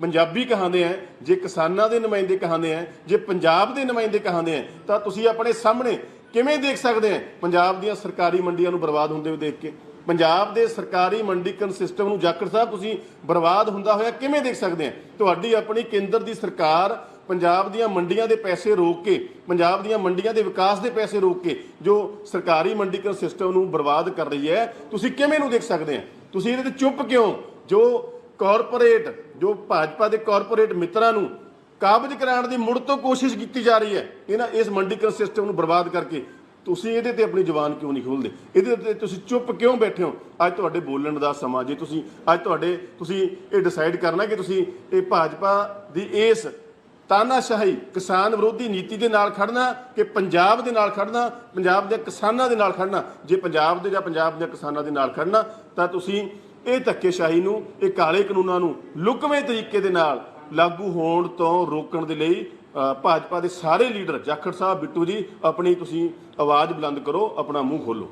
ਪੰਜਾਬੀ ਕਹਾਂਦੇ ਆ, ਜੇ ਕਿਸਾਨਾਂ ਦੇ ਨੁਮਾਇੰਦੇ ਕਹਾਂਦੇ ਆ, ਜੇ ਪੰਜਾਬ ਦੇ ਨੁਮਾਇੰਦੇ ਕਹਾਂਦੇ ਆ, ਤਾਂ ਤੁਸੀਂ ਆਪਣੇ ਸਾਹਮਣੇ ਕਿਵੇਂ ਦੇਖ ਸਕਦੇ ਆ? ਪੰਜਾਬ ਦੀਆਂ ਸਰਕਾਰੀ ਮੰਡੀਆਂ ਨੂੰ ਬਰਬਾਦ ਹੁੰਦੇ ਹੋਏ ਦੇਖ ਕੇ। ਪੰਜਾਬ ਦੇ ਸਰਕਾਰੀ ਮੰਡੀਕਰਨ ਸਿਸਟਮ ਨੂੰ ਜਾਖੜ ਸਾਹਿਬ, ਤੁਸੀਂ ਬਰਬਾਦ ਹੁੰਦਾ ਹੋਇਆ ਕਿਵੇਂ ਦੇਖ ਸਕਦੇ ਆ? ਤੁਹਾਡੀ ਆਪਣੀ ਕੇਂਦਰ ਦੀ ਸਰਕਾਰ ਪੰਜਾਬ ਦੀਆਂ ਮੰਡੀਆਂ ਦੇ ਪੈਸੇ ਰੋਕ ਕੇ, ਪੰਜਾਬ ਦੀਆਂ ਮੰਡੀਆਂ ਦੇ ਵਿਕਾਸ ਦੇ ਪੈਸੇ ਰੋਕ ਕੇ, ਜੋ ਸਰਕਾਰੀ ਮੰਡੀਕਰਨ ਸਿਸਟਮ ਨੂੰ ਬਰਬਾਦ ਕਰ ਰਹੀ ਹੈ, ਤੁਸੀਂ ਕਿਵੇਂ ਨੂੰ ਦੇਖ ਸਕਦੇ ਆ? ਤੁਸੀਂ ਇਹਦੇ ਤੇ ਚੁੱਪ ਕਿਉਂ? ਜੋ ਕਾਰਪੋਰੇਟ ਜੋ ਭਾਜਪਾ ਦੇ ਕਾਰਪੋਰੇਟ ਮਿੱਤਰਾਂ ਨੂੰ ਕਾਬਜ਼ ਕਰਾਉਣ ਦੀ ਮੁੜ ਤੋਂ ਕੋਸ਼ਿਸ਼ ਕੀਤੀ ਜਾ ਰਹੀ ਹੈ, ਇਹਨਾਂ ਇਸ ਮੰਡੀਕਰਨ ਸਿਸਟਮ ਨੂੰ ਬਰਬਾਦ ਕਰਕੇ ਤੁਸੀਂ ਇਹਦੇ ਤੇ ਆਪਣੀ ਜ਼ੁਬਾਨ ਕਿਉਂ ਨਹੀਂ ਖੋਲਦੇ ਇਹਦੇ ਤੇ ਤੁਸੀਂ ਚੁੱਪ ਕਿਉਂ ਬੈਠੇ ਹੋ? ਅੱਜ ਤੁਹਾਡੇ ਬੋਲਣ ਦਾ ਸਮਾਂ, ਜੇ ਤੁਸੀਂ ਅੱਜ ਤੁਹਾਡੇ, ਤੁਸੀਂ ਇਹ ਡਿਸਾਈਡ ਕਰਨਾ ਕਿ ਤੁਸੀਂ ਇਹ ਭਾਜਪਾ ਦੀ ਇਸ ਤਾਨਾਸ਼ਾਹੀ ਕਿਸਾਨ ਵਿਰੋਧੀ ਨੀਤੀ ਦੇ ਨਾਲ ਖੜਨਾ ਕਿ ਪੰਜਾਬ ਦੇ ਨਾਲ ਖੜਨਾ ਪੰਜਾਬ ਦੇ ਕਿਸਾਨਾਂ ਦੇ ਨਾਲ ਖੜਨਾ ਜੇ ਪੰਜਾਬ ਦੇ ਜਾਂ ਪੰਜਾਬ ਦੇ ਕਿਸਾਨਾਂ ਦੇ ਨਾਲ ਖੜਨਾ ਤਾਂ ਤੁਸੀਂ ਇਹ ਧੱਕੇਸ਼ਾਹੀ ਨੂੰ, ਇਹ ਕਾਲੇ ਕਾਨੂੰਨਾਂ ਨੂੰ ਲੁਕਵੇਂ ਤਰੀਕੇ ਦੇ ਨਾਲ ਲਾਗੂ ਹੋਣ ਤੋਂ ਰੋਕਣ ਦੇ ਲਈ ਭਾਜਪਾ ਦੇ ਸਾਰੇ ਲੀਡਰ, ਜਾਖੜ ਸਾਹਿਬ, ਬਿੱਟੂ ਜੀ, ਆਪਣੀ ਤੁਸੀਂ ਆਵਾਜ਼ ਬੁਲੰਦ ਕਰੋ, ਆਪਣਾ ਮੂੰਹ ਖੋਲੋ